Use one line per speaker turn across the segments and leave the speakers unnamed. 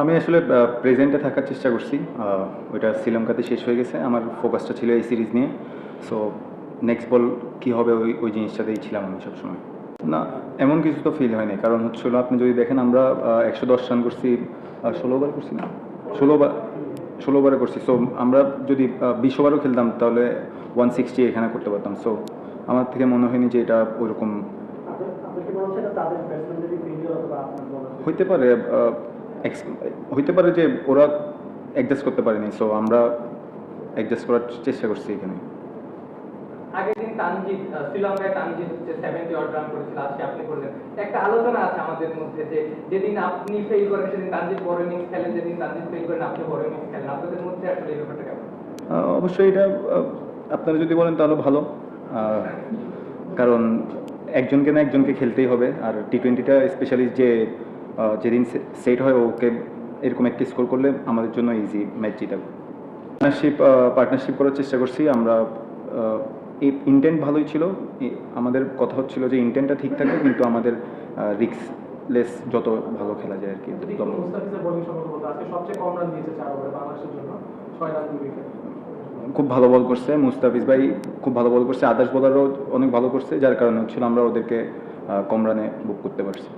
আমি আসলে প্রেজেন্টে থাকার চেষ্টা করছি। ওইটা শ্রীলঙ্কাতে শেষ হয়ে গেছে। আমার ফোকাসটা ছিল এই সিরিজ নিয়ে। সো নেক্সট বল কী হবে ওই ওই জিনিসটাতেই ছিলাম আমি সবসময়। না এমন কিছু তো ফিল হয়নি। কারণ হচ্ছিল আপনি যদি দেখেন আমরা একশো দশ রান করছি ষোলো ওভার করছি না? ষোলো বার ষোলো ওভারে করছি। সো আমরা যদি বিশ ওভারও খেলতাম তাহলে ওয়ান সিক্সটি এখানে করতে পারতাম। সো আমার থেকে মনে হয়নি যে এটা ওরকম
বলার
হইতে পারে হইতে পারে যে ওরা অ্যাডজাস্ট করতে পারেনি সো আমরা অ্যাডজাস্ট করার চেষ্টা করছি এখানে।
আগের দিন তানজিদ আহ, শ্রীলঙ্কায় তানজিদ হচ্ছে সেভেন্টি অড রান করেছিল আজকে আপনি করলেন। একটা আলোচনা আছে আমাদের মধ্যে যে যেদিন আপনি ফেল করেন সেদিন তানজিদ বড় ইনিংস খেলেন যেদিন তানজিদ ফেল করেন আপনি বড় ইনিংস খেলেন। আপনাদের মধ্যে আসলে এই ব্যাপারটা কেমন?
অবশ্যই এটা আপনারা যদি বলেন তাহলে ভালো। কারণ একজনকে না একজনকে খেলতেই হবে আর টি টোয়েন্টিটা স্পেশালি যে যেদিন সেট হয় ওকে এরকম একটি স্কোর করলে আমাদের জন্য ইজি ম্যাচ জিতা পার্টনারশিপ পার্টনারশিপ করার চেষ্টা করছি। আমরা এই ইন্টেন্ট ভালোই ছিল। আমাদের কথা হচ্ছিল যে ইন্টেন্টটা ঠিক থাকবে কিন্তু আমাদের রিক্সলেস যত ভালো খেলা যায় আর কি খুব ভালো বল করছে। মুস্তাফিজ ভাই খুব ভালো বল করছে। আদার্স বোলারও অনেক ভালো করছে যার কারণে হচ্ছিল আমরা ওদেরকে কম রানে বুক করতে পারছি।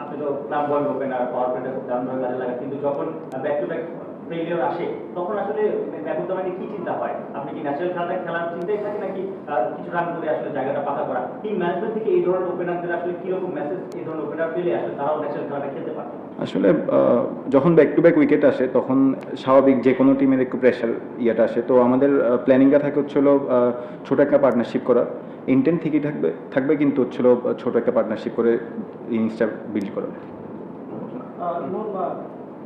আপনি তো ক্লাব বল আর পাওয়ার প্লেটা দাম ধরে কাজে লাগে কিন্তু যখন ব্যাক টু ব্যাক ফেলিওর আসে তখন আসলে ব্যাকুলতামাকে কি চিন্তা হয়? আপনি কি ন্যাচারাল খেলাটা খেলার চিন্তাই থাকে নাকি কিছু রান করে আসলে জায়গাটা পাকা করা? টিম ম্যানেজমেন্ট থেকে এই ধরনের ওপেনারদের আসলে কীরকম মেসেজ এই ধরনের ওপেনার পেলে আসলে তারাও ন্যাচারাল খেলাটা খেলতে পারে
আসলে যখন ব্যাক টু ব্যাক উইকেট আসে তখন স্বাভাবিক যে কোনো টিমের একটু প্রেশার ইয়েটা আসে। তো আমাদের প্ল্যানিংটা থাকে হচ্ছিল ছোট একটা পার্টনারশিপ করা ইন্টেন্ট ঠিকই থাকবে থাকবে কিন্তু হচ্ছিল ছোট একটা পার্টনারশিপ করে ইনিংসটা বিল্ড করা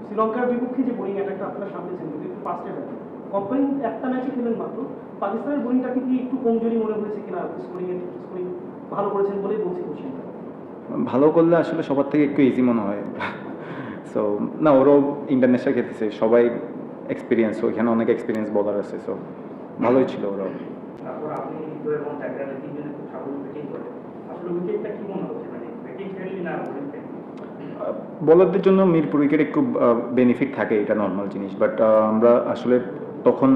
শ্রীলঙ্কার বিপক্ষে যে বোলিং অ্যাটাকটা আপনারা সামলেছেন কিন্তু একটু ফার্স্টে ব্যাটে কোম্পানি একটা ম্যাচে খেলেন মাত্র। পাকিস্তানের বোলিংটাকে কি একটু কমজোরি মনে হয়েছে কিনা? স্কোরিং এর স্কোরিং ভালো করেছেন বলেই বলছি কোশ্চেনটা
ভালো করলে আসলে সবার থেকে একটু ইজি মনে হয়। সো না ওরাও ইন্টারন্যাশনাল খেলতেছে সবাই এক্সপিরিয়েন্স ওইখানে অনেক এক্সপিরিয়েন্স বলার আছে সো ভালোই ছিল ওরাও।
তারপর আপনি আসলে উইকেটটা কি মনে হচ্ছে? মানে ব্যাটিং না
বলারদের জন্য মিরপুর উইকেট একটু বেনিফিট থাকে এটা নর্মাল জিনিস বাট আমরা আসলে তখন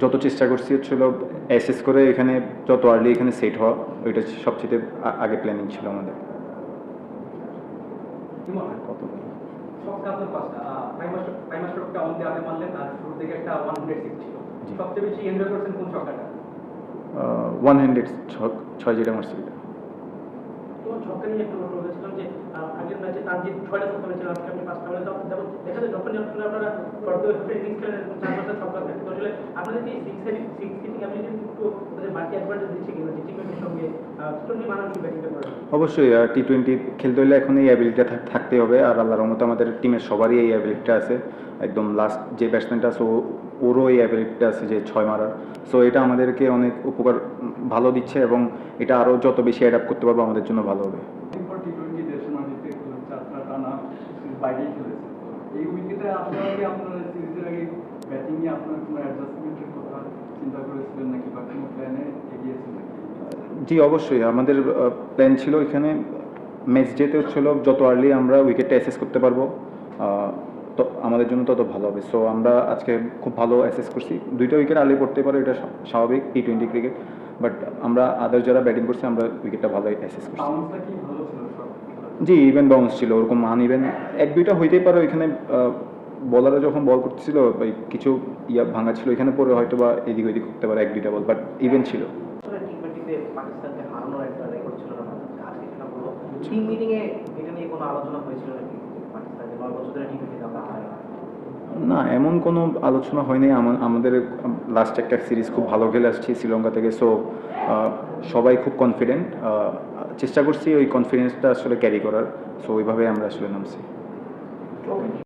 যত চেষ্টা করছি হচ্ছিল অ্যাসেস করে এখানে যত আর্লি এখানে সেট হওয়া ওইটা সবচেয়ে আগে প্ল্যানিং ছিল আমাদের।
ওয়ান হান্ড্রেড
ছয় যেটা মারছি
ছক্কা নিয়ে একটা প্রশ্ন যে আহ, আগের ম্যাচে করেন।
অবশ্যই টি টোয়েন্টি খেলতে হলে এখন এই অ্যাবিলিটিটা থাকতেই হবে। আর আল্লাহর রহমতে আমাদের টিমের সবারই এই অ্যাবিলিটিটা আছে। একদম লাস্ট যে ব্যাটসম্যানটা আছে ওরও এই অ্যাবিলিটিটা আছে যে ছয় মারার। সো এটা আমাদেরকে অনেক উপকার ভালো দিচ্ছে এবং এটা আরও যত বেশি অ্যাডাপ্ট করতে পারব, আমাদের জন্য ভালো হবে।
বাইরেই খেলেছে। এই উইকেটে আপনারা কি আপনার সিরিজের আগে ব্যাটিং আপনার কোনো অ্যাডজাস্টমেন্টের কথা চিন্তা করেছিলেন নাকি বা কোনো প্ল্যানে এগিয়েছেন নাকি?
জি অবশ্যই। আমাদের প্ল্যান ছিল এখানে ম্যাচ ডেতে হচ্ছিল যত আর্লি আমরা উইকেটটা অ্যাসেস করতে পারব তো আমাদের জন্য তত ভালো হবে। সো আমরা আজকে খুব ভালো অ্যাসেস করছি। দুইটা উইকেট আর্লি পড়তে পারে এটা স্বাভাবিক টি টোয়েন্টি ক্রিকেট বাট আমরা আদার যারা ব্যাটিং করছি আমরা উইকেটটা ভালো অ্যাসেস করছি
বাউন্সটা কি ভালো ছিল সব খেলায়?
জি ইভেন বাউন্স ছিল ওরকম আন ইভেন এক দুইটা হইতেই পারে ওইখানে বলাররা যখন বল করতেছিল কিছু ইয়া ভাঙা ছিল এখানে পরে হয়তো বা এদিক ওইদিক করতে পারে এক দুইটা বল বাট ইভেন ছিল।
পাকিস্তানকে হারানোর একটা রেকর্ড ছিল না টিম মিটিংয়ে এটা নিয়ে কোনো আলোচনা হয়েছিল নাকি পাকিস্তানকে নয় বছর ধরে টি টোয়েন্টিতে আমরা হারাই না।
না, এমন কোনো আলোচনা হয়নি। আমাদের লাস্ট একটা সিরিজ খুব ভালো খেলে আসছি শ্রীলঙ্কা থেকে। সো সবাই খুব কনফিডেন্ট চেষ্টা করছি ওই কনফিডেন্সটা আসলে ক্যারি করার। সো ওইভাবে আমরা আসলে নামছি।